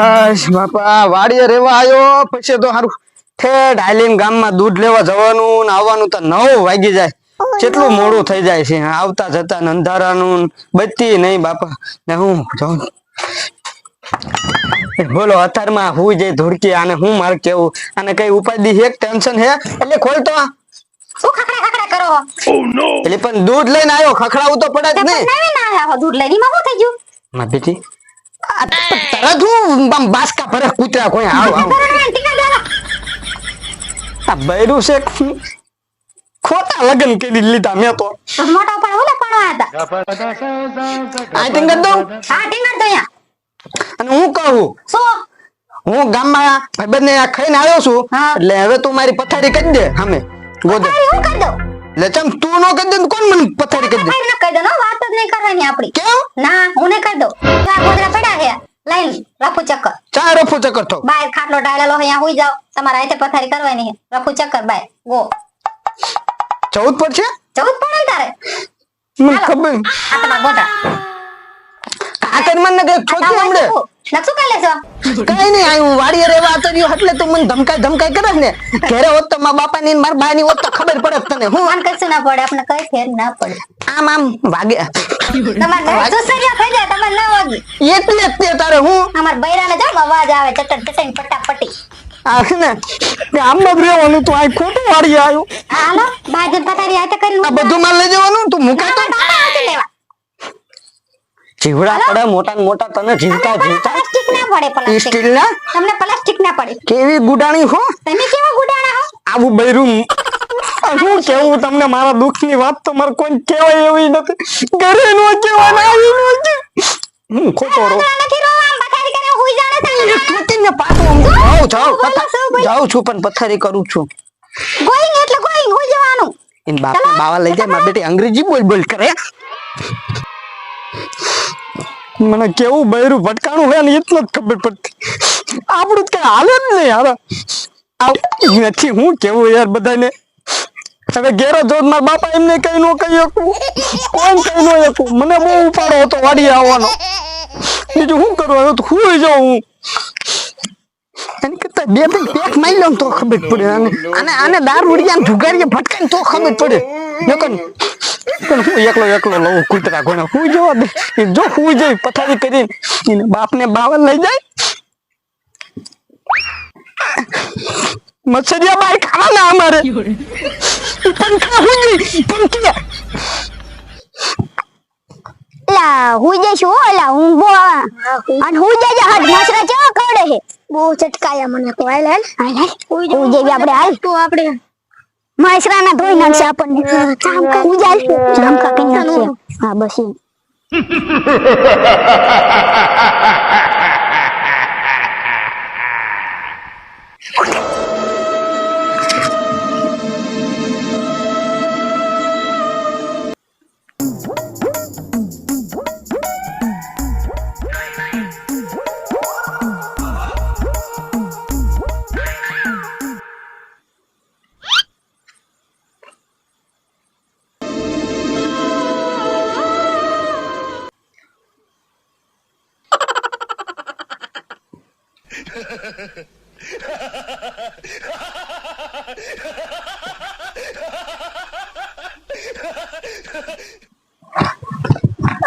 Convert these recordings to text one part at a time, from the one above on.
બસ બાપા વાડીએ રેવા આવ્યો પછી તો સારું ઠેઠ હાલીને ગામમાં દૂધ લેવા જવાનું ને આવવાનું તો નવ વાગી જાય. કેટલું મોડું થઈ જાય છે આવતા જતા અંધારાનું ને નહીં બાપા. ને હું જાઉં? બોલો અત્યારમાં હું જે ધોડકી આને હું માર કેવું? આને કઈ ઉપાધિ એક ટેન્શન હે એટલે ખોલતો શું ખખડા ખખડા કરો હો? એટલે પણ દૂધ લઈને આવ્યો ખખડાવું તો પડે જ નહીં. દૂધ લઈને એમાં શું થઈ ગયું? માં બેટી આ તરત હું આમ બાસકા ભરે કૂતરા કોઈ આવ આવ. આ બૈરું છે. ખોટા લગન કરી લીધા મેં તો. તો મોટા હું લે પડવા હતા. આ ટિંગર દઉં? હા ટીંગર તો અને હું કહું? શું? હું ગામમાં ભાઈબંધ ને ખાઈને આવ્યો છું. એટલે હવે તું મારી પથારી કરી દે સામે. ગોદે. હું કરી દઉં? ચમ તું નો કરી દે કોણ મને પથારી કરી દે? ન કહી દે નો વાત જ નહીં કરવાની આપણી. કેમ? ના હું ને કરી દઉં. આ ગોદડા પડ્યા છે લઈ રફુ ચક્કર. ચા રફુ ચક્કર તો. બાય ખાટલો ડાળેલો અહીંયા હોઈ જાવ તમારે આયતે પથારી કરવાની છે. રફુ ચક્કર બાય ગો. ચૌદ પર છે? ચૌદ પર ને તારે? મને ખબર. આ તમારા ગોટા આ કરી મને કે છોકરી હમણે? નકશું કાલે છો કઈ નહીં હું વાડીએ રેવા તો રહ્યો એટલે તું મને ધમકાઈ ધમકાઈ કરે ને. ઘરે હોત તો મારા બાપા ની મારા બા ની હોત તો ખબર પડે તને. હું મન કશું ના પડે આપણે કઈ ફેર ના પડે. આમ આમ વાગે. તમારે ઘરે સુસરિયા થઈ જાય તમારે ના વાગે. એટલે જ તે તારે હું અમાર બૈરાને જામ અવાજ આવે ચટટ ચટણ પટાપટી આ છે ને આમ જ રહેવાનું તું આ ખોટું વાડીએ આવ્યું. હાલો બાજુ કરીને આ બધું માલ લઈ જવાનું તું મુકા તો. બાપા આવતી લેવા. જીવડા પડે મોટા ને મોટા તને જીવતા જીવતા. પ્લાસ્ટિક ના પડે પ્લાસ્ટિક સ્ટીલ ના? તમને પ્લાસ્ટિક ના પડે. કેવી ગુડાણી હો? તમે કેવા ગુડાણા હો? આવું બૈરું શું કેવું તમને મારા દુઃખની વાત તો મારે કોઈ કહેવાય એવી નથી. ઘરે નો કહેવાય ના આવી નો કે હું ખોટો રો ગોદડા પાછો જાઉં જાઉં? જાઉં છું પણ પથારી કરું છું. ગોઈંગ એટલે ગોઈંગ હુઈ જવાનું. એન બાપ બાવા લઈ જાય મારી બેટી અંગ્રેજી બોલ બોલ કરે. મને કેવું બૈરું ભટકાણું હોય ને એ જ ખબર પડતી. આપણું કઈ હાલે જ નહીં યાર. નથી હું કેવું યાર બધાને? હવે ઘેરો જોત મારા બાપા એમને કઈ નો કહી શકું. કોણ કઈ નો શકું? મને બહુ ઉપાડો હતો વાડી આવવાનો. બીજું શું કરવાનું હું જાઉં હું. એની બે બે પેક મારી લઉં તો ખબર પડે. અને આને દાર ઉડિયા જુગારીએ ભટકાય તો ખબર પડે. નકર પણ હું એકલો એકલો લઉં, કૂતરા કોને હું જોવા દે જો હું જઈ પથારી કરીને એને બાપને બાવલ લઈ જાય. મચ્છરિયા બાય ખાવાના અમારે. ઈ પંખા હું જઈ, પંખિયા. લા, હો બોવા અને હું જઈ હાથ મસરા કેવા કરડે છે? બહુ ચટકાયા મને તો. હાલ હાલ. હાલ હાલ. હુઈ જઈએ આપણે હાલ. તો આપણે. મસરા ના ધોઈ નાખશે આપણને ચામકા જાય ચામકા કરી નાખશે હા બસ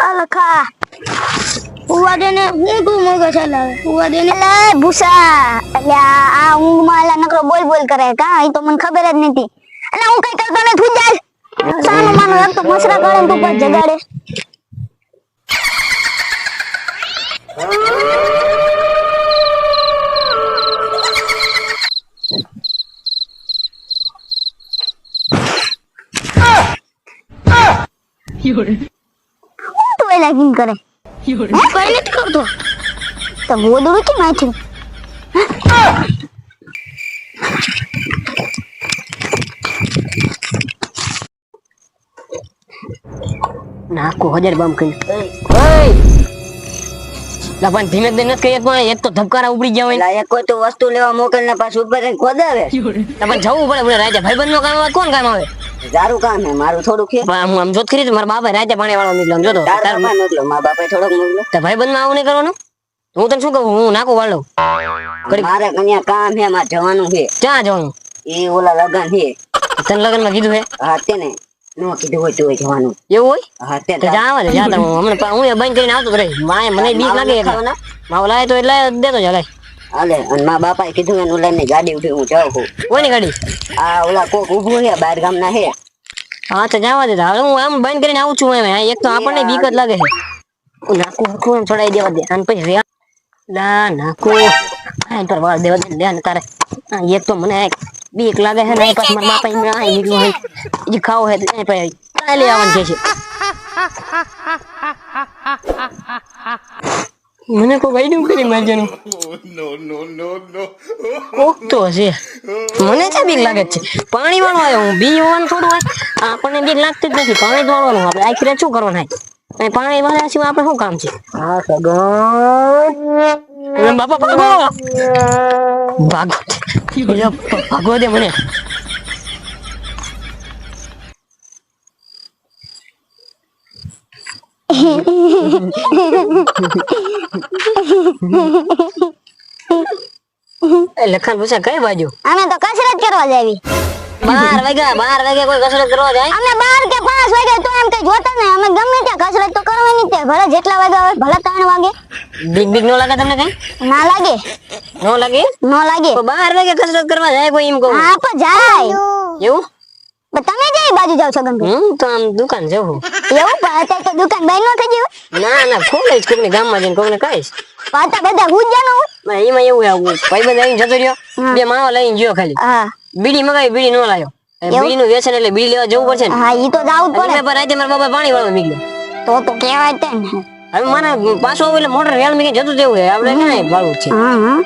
અલખા. ઉવા દે ને હું તું મગજ હલાવે ઉવા ભૂસા. એટલે આ ઊંઘ એલા નકરો બોલ બોલ કરે. કા? એ તો મને ખબર જ નથી. એટલે હું કઈ કરતો નથી, તું જાય સાનો માનો એક જગાડે હું તું એલા કેમ કરે હે? કઈ નથી કરતો તો ગોદડું કેમ આથ્યું નાખો હજાર બમ કરી લપન ધીમે ધીમે કહીએ પણ એક તો ધબકારા ઉપડી ગયા હોય એક કોઈ તો વસ્તુ લેવા મોકલના પાછું ઉપર ખોદાવે. લપન જવું પડે રાજા ભાઈબંધ નો કામ આવે કોણ કામ આવે? તારું કામ હે મારું થોડું કે પણ હું આમ જોત ખરી તો મારા બાપા રાજા પાણી વાળો નીકળો જો તો તાર બાપા મોકલો મારા બાપા થોડોક ભાઈ બંધમાં આવું નહીં કરવાનું? હું તને શું કહું હું નાખું વાળો મારે કન્યા કામ હે મારે જવાનું છે ક્યાં જવાનું? એ ઓલા લગન છે તને લગ્નમાં કીધું હે? હા તેને નો કીધું હોય તો જવાનું. એવું હોય? હા તે તો જા આવે જા હું હમણાં હું એ બંધ કરીને આવતો રહી. માય મને બીક લાગે માવો લાય તો એટલે દેતો તો લાય. હાલે અને મા બાપાએ કીધું એને ઓલા ની ગાડી ઉઠી હું જાઉં છું કોની ગાડી આ ઓલા કોક ઊભું છે બહાર ગામના છે હા તો જવા દે હવે હું આમ બંધ કરીને આવું છું એમ એક તો આપણને બીક જ લાગે છે હું નાખું નાખું એમ છોડાઈ દેવા દે અને પછી રે લા નાખું પર વાળ દેવા દે લે ને તારે એક તો મને બીક લાગે છે ને પછી મારા બાપા એમને આ નીકળ્યું હોય જે ખાવું હે એ પછી ચાલી આવવાનું કે છે મને કોઈ વાયડું કરી મારજાનું કોક તો છે. મને ક્યાં બીક લાગે છે. પાણી વાળો આવ્યો હું બી વાળવાનું થોડું હોય. આપણને બીક લાગતી જ નથી. પાણી જ વાળવાનું આપણે આખી રાત શું કરવાનું હોય? અને પાણી વાળા સિવાય આપણે શું કામ છે? હા સગન બાપા ભાગો ભાગો ભાગો દે મને એ લખાણ પૂછા કઈ બાજુ અમે તો કસરત કરવા જાવી બાર વાગ્યા બાર વાગ્યા કોઈ કસરત કરવા જાય? અમે બાર કે પાંચ વાગે તો એમ કઈ જોતા નહીં. અમે ગમે ત્યાં કસરત તો કરવાની તે ભલે જેટલા વાગે આવે ભલે ત્રણ વાગે. બીક બીક નો લાગે તમને કઈ? ના લાગે. નો લાગે? ન લાગે. બાર વાગે કસરત કરવા જાય કોઈ એમ કહું. હા પણ જાય. એવું? તમે જે બાજુ જાવ છો ગંગુ હું તો આમ દુકાન જવું એવું પણ અત્યારે તો દુકાન બંધ ન થઈ ગયું ના ના ખોલે જ કોકને ગામમાં જઈને કોકને કહીશ પાતા બધા હું ગુજ્જાનું પણ એમાં એવું આવું ભાઈબંધ આવીને જતો રહ્યો બે માવા લઈને ગયો ખાલી હા બીડી મગાવી બીડી નો લાયો બીડી નું વેચન એટલે બીડી લેવા જવું પડશે હા ઈ તો જાવું જ પડે પણ આજે મારા બાબા પાણી વાળવા નીકળ્યો તો તો કહેવાય તે ને હવે મને પાછો એટલે મોટર રેલ મેં જતું દેવું છે આપણે ક્યાં ભાડું છે હા હા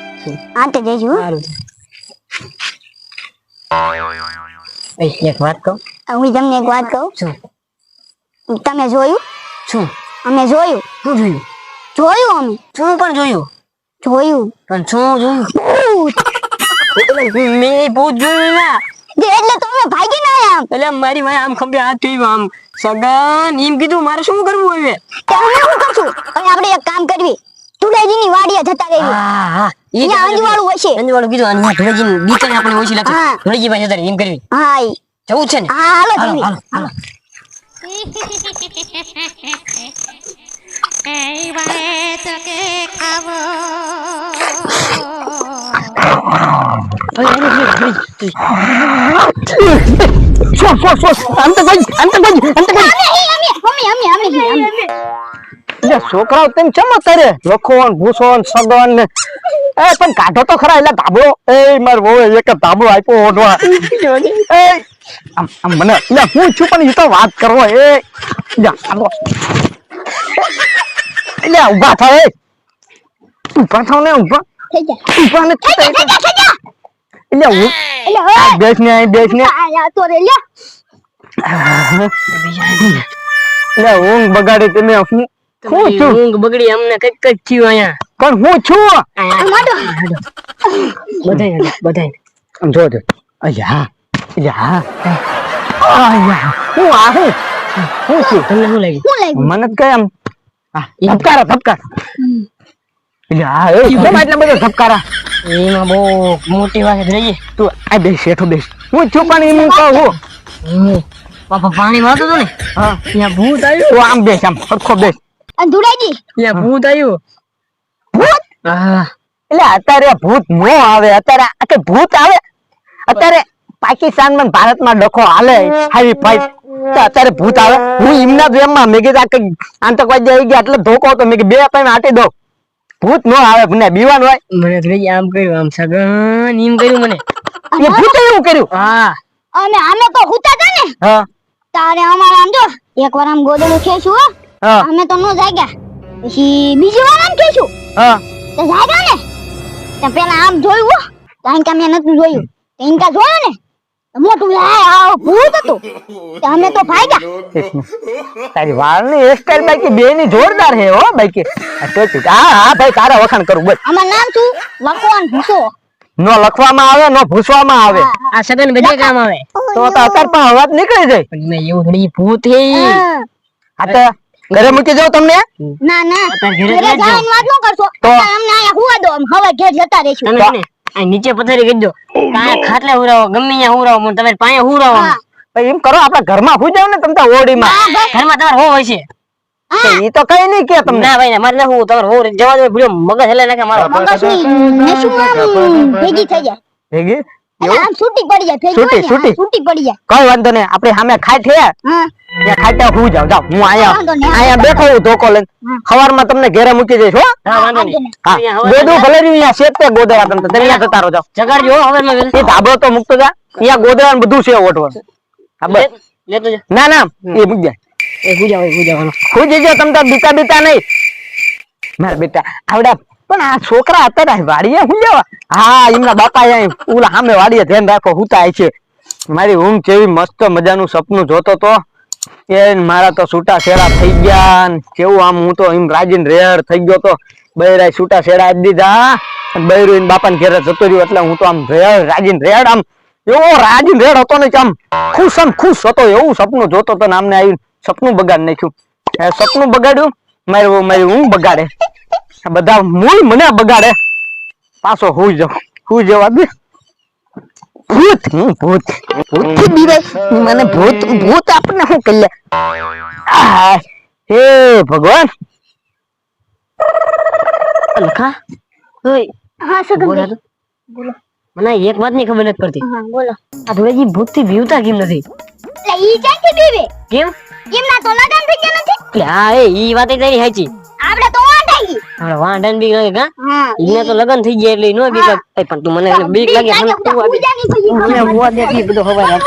આ તો જઈશું સારું એક વાત કહું? હું તમને એક વાત કહું? શું? તમે જોયું? શું? અમે જોયું? શું જોયું? જોયું અમે? શું પણ જોયું? જોયું. પણ શું જોયું. મેં ભૂત જોયું ના. એટલે તો ભાગી ના આમ. એટલે મારી માય આમ ખંભે હાથ થયું આમ. સગન એમ કીધું મારે શું કરવું હવે? તમે શું કરશું હવે આપણે એક કામ કરવી. તુડાજીની વાડીએ જતા રહેવી હા હા ઈ અહીંયા અંજવાળું હશે અંજવાળું કીધું અને ધોળેજી બીકન આપણે ઓછી લાગે હા. ધોળેજી પાસે જતા રહે, એમ કરવી હા ઈ. જવું જ છે ને હા હાલો હાલો જઈએ. હાલો હાલો এইবারে তোকে খাবো શું શું શું અંત ભાઈ અંત ભાઈ એટલે છોકરાઓ તેમ ચમ કરે લખોન ભૂસોન સગન ને? એ પણ કાઢો તો ખરા એટલે ધાબળો. એ માર બહુ એક ધાબળો આપ્યો ઓઢવા. એ મને એટલે હું છું પણ એ તો વાત કરવો એ. એટલે ઊભા થાય ઊભા થાવ ને ઊભા ઊભા ને એટલે હું. બેસ ને બેસ ને. એટલે ઊંઘ બગાડી તમે હું હું છું? ઊંઘ બગડી અમને કંઈક કંઈક થયું અહીંયા. પણ હું છું? બધાય બધાય આમ જો જો. અયા અયા અયા હું. આ હું? હું છું? તમને શું લાગ્યું? શું લાગ્યું? મને તો કઈ આમ ધબકારા ધબકારા. બધા ધબકારા? એમાં બહુ મોટી વાત રહીએ તું આ બેસ હેઠો બેસ. હું છું પણ એમ કહું બાપા પાણી વાતો તો ને? ભૂત આવ્યું. આમ બેસ આમ સરખો બેસ. અને ધુડાજી ભૂત આવ્યું ભૂત? હા એટલે અત્યારે ભૂત નો આવે અત્યારે આ કઈ ભૂત આવે? અત્યારે પાકિસ્તાનમાં ભારતમાં ડખો હાલે હાવી ફાઈટ તો અત્યારે ભૂત આવે. હું એમના પ્રેમમાં મેં કીધું આતંકવાદી આવી ગયા એટલે ધોકો હતો. મેં બે પાઈ આટી દો. ભૂત નો આવે મને બીવાનું હોય. મને તો આમ કર્યું આમ સગન એમ કર્યું મને. એ ભૂતે એવું કર્યું? હા. અને આમે તો હુતા હતા ને. હા. તારે અમારે આમ જો એક વાર આમ ગોદડું ખેંચું હા. અમે તો નો જાગ્યા. પછી બીજી વાર આમ કેશું હા. તો જાગ્યો ને? તો પેલા આમ જોયું હો. તો ઇનકા મેં નતું જોયું. તો ઇનકા જોયો ને? મોટું લાય આવો ભૂત હતું. તો અમે તો ભાગ્યા. તારી વાળની હેરસ્ટાઈલ બાકી બે ની જોરદાર છે હો બાકી. તો હા હા ભાઈ તારા વખાણ કરું બસ અમાર નામ શું? લખવાન ભૂસો. નો લખવામાં આવે નો ભૂસવામાં આવે. આ સગન બધે કામ આવે. તો તો અત્યારે પણ અવાજ નીકળી જાય. પણ મેં એવું થોડી ભૂત હે. આ તો ઘરે મૂકી જાવ તમને? ના ના. ઘરે જવાની વાત ન કરશો. અમને અહીંયા હુવા દો હવે ઘેર જતા રહીશું. તમે છે ને આ નીચે પથારી કરી દો. કાંઈ ખાટલે હુરાવો ગમે ત્યાં હુરાવો મને તમે પાસે હુરાવો. હા. ભાઈ એમ કરો આપણા ઘરમાં સુઈ જાવ ને તમ તો ઓડીમાં ઘરમાં તમારે હો હોય છે. એ તો કઈ નહીં કે તમને. ના ભાઈ મારે હું તમારે હો જવા દો. ભૂલ્યો મગજ હેલે નાખે મારો. આમ ભેગી થઈ જાય. ભેગી? એટલે આમ છૂટી પડી જાય ભેગી છૂટી, છૂટી. છૂટી પડી જાય કઈ વાંધો નહીં. આપણે સામે ખાઈ છે ત્યાં ખાઈ હું જાવ જાવ હું અહીંયા વાંધો બેઠો હું ધોકો લઈને. સવારમાં તમને ઘેરે મૂકી દઈશ હો. હા વાંધો નહીં. હા. અહીંયા ભલે રહ્યું અહીંયા શેક તે તમે તમે અહીંયા જતા રહો જાવ જગાડજો હવે એ ધાબળો તો મૂકતો જા. અહીંયા ગોદડા બધું છે ઓટવાનું હા બસ. લેતો જા. ના ના એ મૂક જાય એ જો તમ તાર બીતા બીતા નહીં. મારા બેટા આવડા પણ આ છોકરા અત્યારે વાડીએ હું જવા હા, એમના બાપા ઓલા સામે વાડીએ ધ્યાન રાખો હુતાય છે. મારી ઊંઘ કેવી મસ્ત મજાનું સપનું જોતો તો. એ મારા તો છૂટા શેરા થઈ ગયા કેવું આમ હું તો એમ રાજીન રેર થઈ ગયો તો. બૈરાય છૂટા શેરા આપી દીધા બૈરુ એને બાપાને ઘેરે જતો રહ્યો એટલે હું તો આમ રેડ રાજીન રેડ આમ. એવો રાજીન રેડ હતો ને આમ ખુશ આમ ખુશ હતો, એવું સપનું જોતો તો ને આવી સપનું બગાડ નાખ્યું. સપનું બગાડ્યું મારું મારી ઊંઘ બગાડે. આ બધા મૂળ મને બગાડે. પાછો હું જાઉં. હું જવા દે. ભૂત હું ભૂત ભૂત બીવે. મને ભૂત ભૂત આપણને શું કરી લે હે ભગવાન. લખા ઓય. હા સગન બોલો મને એક વાતની ખબર નથી પડતી. હા બોલો. આ ધોળેજી ભૂતથી બીવતા કેમ નથી? એટલે ઈ ક્યાંથી બીવે? કેમ? એમના તો લગન થઈ ગયા નથી? એટલે હા એ ઈ વાત તારી સાચી. આપણે તો વાંઢાઈ હવે વાંઢાને બીક લાગે કા હા ઈને તો લગન થઈ ગયા એટલે ઈ નો બીક લાગે એ પણ તું મને બીક લાગે મને તું આ બીક- પૂજાની પછી મને હોવા દે ઈ બધું ખબર રાખ.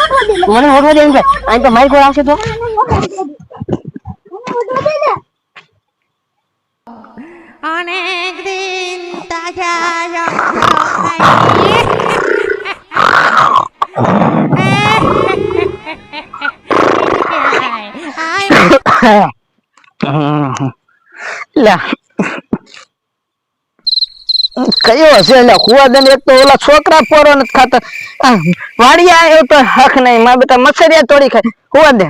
મને હોવા દે એમ કે અહીં તો મારી કોઈ આવશે તો অনেক দিন তাজা যন্ত্র খাই લે કયો હશે એટલે દે એક તો ઓલા છોકરા પોરો નથી ખાતા. વાડિયા આવ્યો તો હક નહીં. મારા બેટા મસરિયા તોડી ખાય. કુવા દે.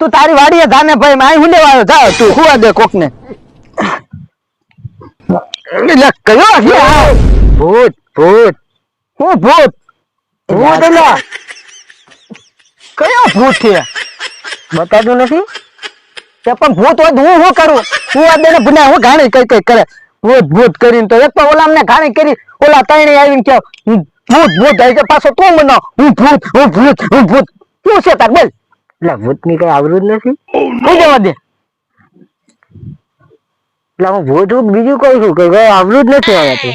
તું તારી વાડીએ ધાને ભાઈ માં હું લેવા જા તું કુવા દે કોક ને એટલે કયો હશે ભૂત ભૂત. હું ભૂત? ભૂત એટલે કયો ભૂત છે? બતાવ્યું નથી? તે પણ ભૂત હોય હું શું કરું? હું આ બેને ભૂલ્યા હું ઘાણી કઈ કઈ કરે. ભૂત ભૂત કરીને તો એક પણ ઓલા અમને ઘાણી કરી ઓલા તણે આવીને કે હું ભૂત ભૂત આવી પાછો તું મને હું ભૂત હું ભૂત હું ભૂત. શું છે તાર બોલ. એટલે ભૂતની કઈ આવરું જ નથી? શું જવા દે. એટલે હું ભૂત ભૂત બીજું કઉ છું? કે કઈ આવરું જ નથી આવ્યા તું?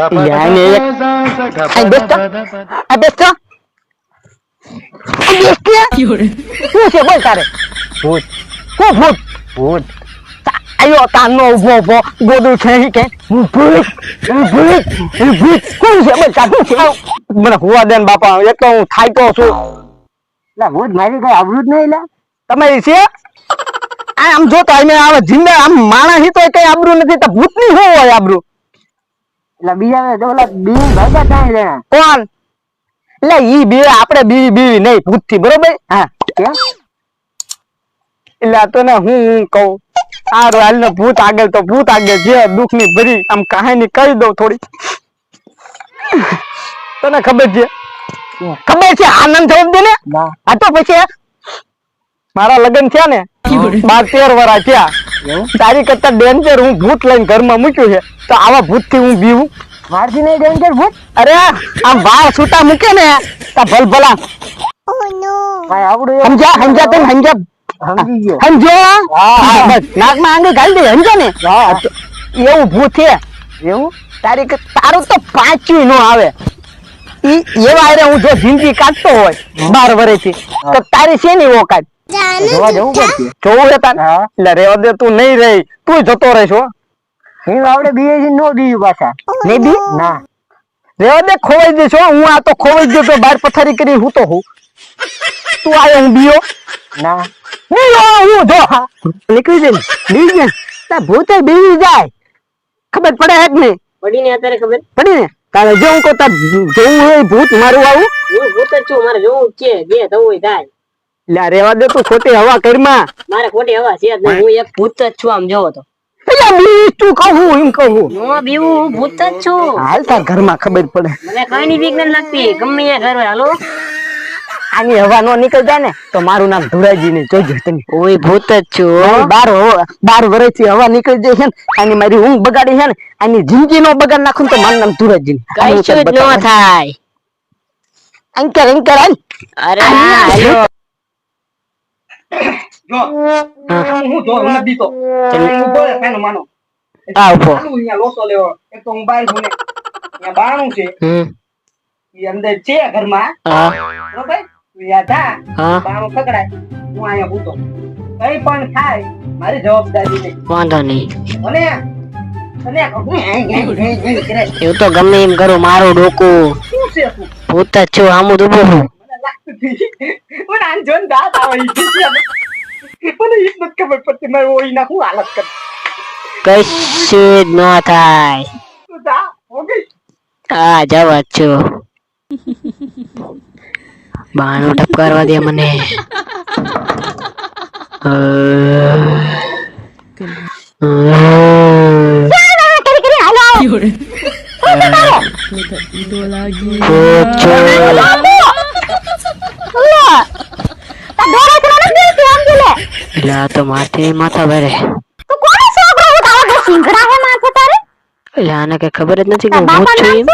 એક આ બેસતો આ બેસતો આ બેસતો શું છે બોલ તારે ભૂત શું ભૂત ભૂત તા- આયો તાનો ઊભો ઊભો ગોદું છે કે હું ભૂત હું ભૂત હું ભૂત કોણ છે બોલ તાર છે. મને હુવા દે ને બાપા એક તો હું થાક્યો છું લા ભૂત મારી કઈ આવડું જ નહીં લે તમારી છે આમ જો તો આમે આવે જીંદા આમ માણસ હી તો કઈ આબરું નથી તો ભૂતની શું હોય આબરૂ એટલે બીજા ઓલા બી ભાગ્યા ત્રણ જણા કોણ? એટલે ઈ બે આપણે બીવી બીવી નહીં ભૂતથી બરોબર? હા એટલે આ તો ને હું હું કહું? આ હાલ ને ભૂત આગળ તો ભૂત આગળ જે દુઃખની ભરી આમ કહાની કહી દઉં થોડી. તને ખબર છે? ખબર છે? આનંદ થવું દે ને? ના. આ તો પછી મારા લગ્ન થયા ને બાર તેર વરા થયા. તારી કરતા ડેન્જર હું ભૂત લઈને ઘરમાં મૂક્યું છે. તો આવા ભૂતથી હું બીવું. મારથી નહીં ડેન્જર ભૂત? અરે આમ વાળ છૂટા મૂકે ને તા ભલ ભલા સમજ્યા? તમે સમજ્યા? સમજો હા, બસ. નાકમાં આંગળી ઘાલી દે સમજો ને? એવું ભૂત છે. એવું? તારી તારું તો પાંચવી નો આવે. ઈ એવા અરે હું જો જિંદગી કાઢતો હોય બાર વર્ષથી તો તારી શેની ઓકાત જોવા જવું પડશે. જોવું છે હા. એટલે રેવા દે તું નહીં રહી. તું જતો રહીશ હું. આવડે બીએ નો બીયું પાછા. નહીં બી? ના. રેવા દે ખોવાઈ જઈશ હું. આ તો ખોવાઈ ગયો તો બાર પથારી કરી હું તો હું. તું આવ્યો હું બીયો ના. જો હું જો. નીકળી જઈને બી ને તા ભૂતે બીવી જાય. ખબર પડે હે કે નહીં? પડી ને અત્યારે ખબર? પડી ને? તારે જો હું કહું જોવું હોય ભૂત મારું આવું? હું ભૂત જ છું મારે જોવું છે જે થવું હોય થાય. લે રેવા દે તું ખોટી હવા કરમાં મારે ખોટી હવા છે જ નહીં હું એક ભૂત જ છું આમ જોવો તો. એટલે બીજ તું કહું એમ કહું. નો બીવું હું ભૂત જ છું. હાલ તાર ઘરમાં ખબર પડે. મને કઈ ની બીક ન લાગતી ગમે એ ઘર હાલો. આની હવા નો નીકળ જાય ને તો મારું નામ ધુરાજી ને જોજો તમે. ઓય ભૂત જ છું. બાર બાર વર્ષથી હવા નીકળી જાય છે ને આની મારી ઊંઘ બગાડી છે ને આની જિંદગી નો બગાડ નાખું તો મારું નામ ધુરાજી કઈ જ ન થાય. અંકર અંકર અરે હાલો. હું જો નથી હું બોલે કાનો માનો. આ ઊભો. અહીંયા લોસો લેવો. એક તો હું બહાર અહીંયા બારણું છે. હમ. અંદર છે ઘરમાં. બરોબર? તું અહીંયા જા. હા. બારણું પકડાય હું અહીંયા ઊભો કઈ પણ થાય મારી જવાબદારી નહીં વાંધો નહીં. અને એવું તો ગમે એમ કરું મારું ડોકું. ભૂત જ છું આમ જ છું. મને આને જોઈને દાંત આવે ને. મને ઈ નથી ખબર પડતી મારે હાલત કર કશું જ ન થાય હો જવા છું બાણું ટપકારવા દે મને આ તો માથે માથા ભરે તું કોનો છોકરો હું તારો જો સિંગડા હે માથે તારે? એટલે આને કઈ ખબર જ નથી કે હું છું એમ.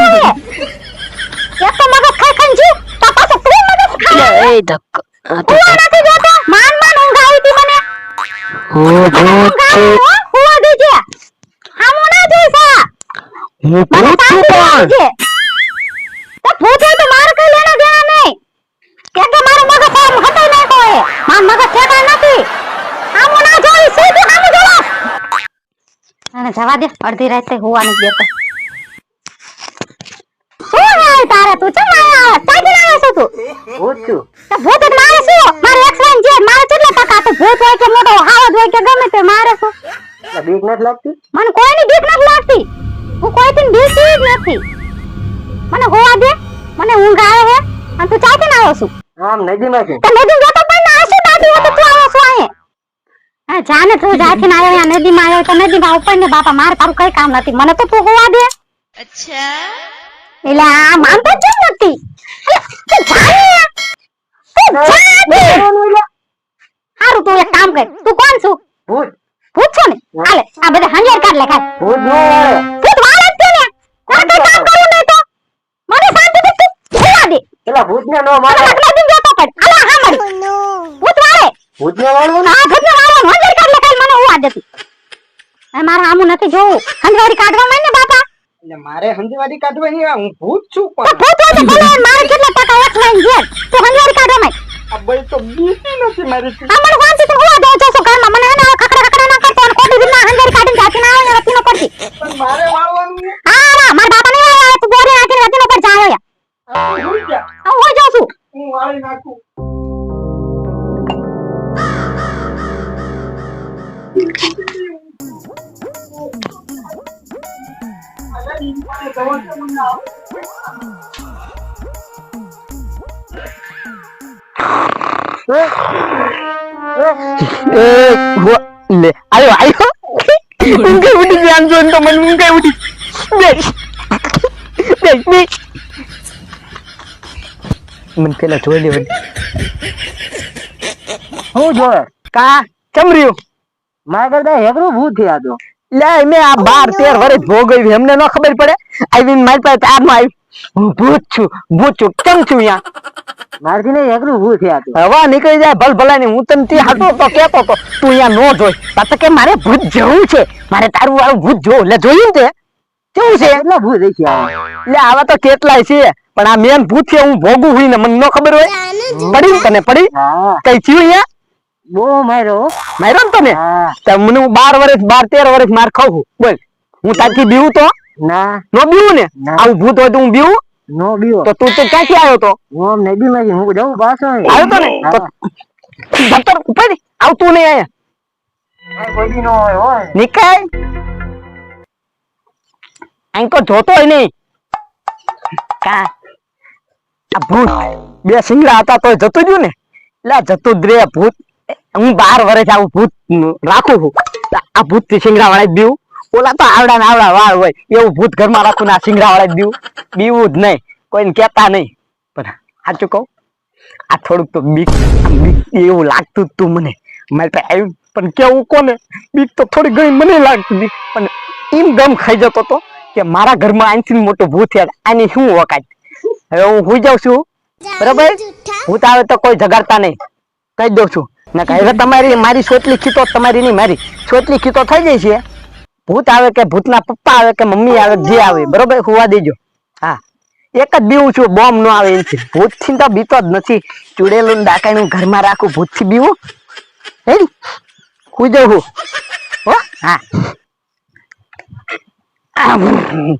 છે એક તો મગજ ખાઈ જી. તા પાછો તું મગજ ખાઈ એ ધક આ તો નથી જોતો. માન માન ઊંઘ આવી તી મને. હું ભૂત છું. આવી દેજે. આમ ના જોઈસા હું ભૂત છું પણ દેજે તો ભૂત હોય તો મારે કઈ લેણા દેણા નહીં કે કે મારું મગજ આમ હટાઈ નાખો હે માર મગજ ઠેકાણ નથી આમ ના જોઈ સીધું આમ જોવા અને જવા દે અડધી રાતે હુવા નથી દેતો શું હે તારે તું? ચમ આયા સાગી આવે છે તું? ભૂત છું. તો ભૂત જ મારે શું? મારે એક્સ વાય ઝેડ મારે કેટલા ટકા તો? ભૂત હોય કે મોટો હાવજ હોય કે ગમે તે મારે શું? બીક નથી લાગતી? મને કોઈની બીક નથી લાગતી. હું કોઈથી બીકતી જ નથી. મને હોવા દે મને ઊંઘ આવે છે અને તું ચાથી ના આવ્યો છું. આમ નદીમાં છે તો નદી જોતો પણ ના આસી દાદી તો તું આવ્યો છું અહીં હા જાને તું જાથી ના આવ્યો અહીંયા નદીમાં આવ્યો તો નદીમાં ઉપર ને બાપા માર તારું કઈ કામ નથી. મને તો તું હોવા દે. અચ્છા. એટલે આ માનતો જ નથી. તું જા તું જા ને. હારું તું એક કામ કર. તું કોણ છું? ભૂત. ભૂત છો ને? હાલે આ બધા હંજર કાઢ લે ખાય ભૂત નો ભૂત વાળે જ છે ને. કોણ કઈ કામ કરું નહીં તો. મને શાંતિ દે તું હોવા દે. પેલા ભૂત ને નો મારે. લગલા દિન જોતો પડ. અલા હા મળી. ભૂત વાળે ભૂત ને વાળવું હા ભૂત ને વાળવાનું હંજર કાઢ મને મારે આમું નથી જોવું. હંજવારી કાઢવા ને બાપા? એટલે મારે હંજીવાડી કાઢવાની આવે હું ભૂત છું તો પણ ભૂત હોય તો ભલે મારે કેટલા ટકા એક લાઈન ઘેર તું હંજવારી કાઢવા આ બઈ તો બીતી નથી મારી મને થી હોવા દો છો ઘરમાં. મને હે ને ખકડા ખકડા ના કરતો અને ખોટી રીતના હંજવારી કાઢીને જાતી ના આવે ને રતીનો પડતી પણ મારે વાળવાનું મને પેલા જોઈ લેવા હું જો કા? ચમર્યું મારા કરતા હેગરું ભૂત થયા તો. લે મેં આ બાર તેર વર્ષ ભોગવી એમને ન ખબર પડે? આવીને મારી પાસે તારમાં આવી હું ભૂત છું ભૂત છું. કેમ છું યા મારથી ને હેગરું ભૂત થયા તો. હવા નીકળી જાય ભલ ભલાની. હું તને તે હતો તો કેતો તો તું અહીંયા નો જોઈ પાછા કે મારે ભૂત જવું છે. મારે તારું વાળું ભૂત જોવું. એટલે જોયું ને તે? કેવું છે? કેટલા ભૂત છે એટલે આવા તો કેટલાય છે. પણ આ મેન ભૂત છે હું ભોગું હોય ને મને ન ખબર હોય. પડી તને પડી? કઈ થયું અહીંયા? બહુ માર્યો માર્યો ને તને? તો મને હું બાર વર્ષ બાર તેર વર્ષ માર ખાઉં છું. બોલ. હું તારથી બીવું તો? ના. નો બીવું ને? આવું ભૂત હોય તો હું બીવું? નો બીવો. તો તું તો ક્યાંથી આવ્યો તો? હું નદી માં હું જવું પાછો આવ્યો તો ને? તો ઉપર આવતું નહીં અહીંયા. નીકળ. અહીં તો જોતોય નહીં. કા? આ ભૂત. બે સિંગડા હતા તો જતું જ ને. એટલે જતું જ રે ભૂત. હું બાર વર્ષ આવું ભૂત રાખું છું. આ ભૂતથી સિંગડા વાળા દીવું ઓલા તો આવડા ને આવડા વાળ હોય. એવું ભૂત ઘરમાં રાખું ને આ સિંગડા વાળા દીવું બીવું જ નહીં. કોઈને કેતા નહીં. પણ સાચું કહું, આ થોડુંક તો બીક બીક એવું લાગતું તું મને. મારે તો આવ્યું પણ કેવું કોને? બીક તો થોડી ઘણી મને લાગતી હતી. પણ એમ ગમ ખાઈ જતો હતો કે મારા ઘરમાં આનથી મોટું ભૂત યાર આની શું વકાત હવે હું હુઈ જાઉં છું. બરાબર? ભૂત આવે તો કોઈ જગાડતા નહીં. કહી દઉં છું. ને હવે તમારી મારી સોટલી ખીતો તમારી નહીં મારી સોટલી ખીતો થઈ જાય છે. ભૂત આવે કે ભૂતના પપ્પા આવે કે મમ્મી આવે જે આવે બરોબર? હોવા દેજો. હા. એક જ બીવું છું બોમ્બ નો આવે એનથી. ભૂતથી તો બીતો જ નથી. ચૂડેલું ડાકાણું ઘરમાં રાખું ભૂતથી બીવું. હે? હું. હો? હા. આમ.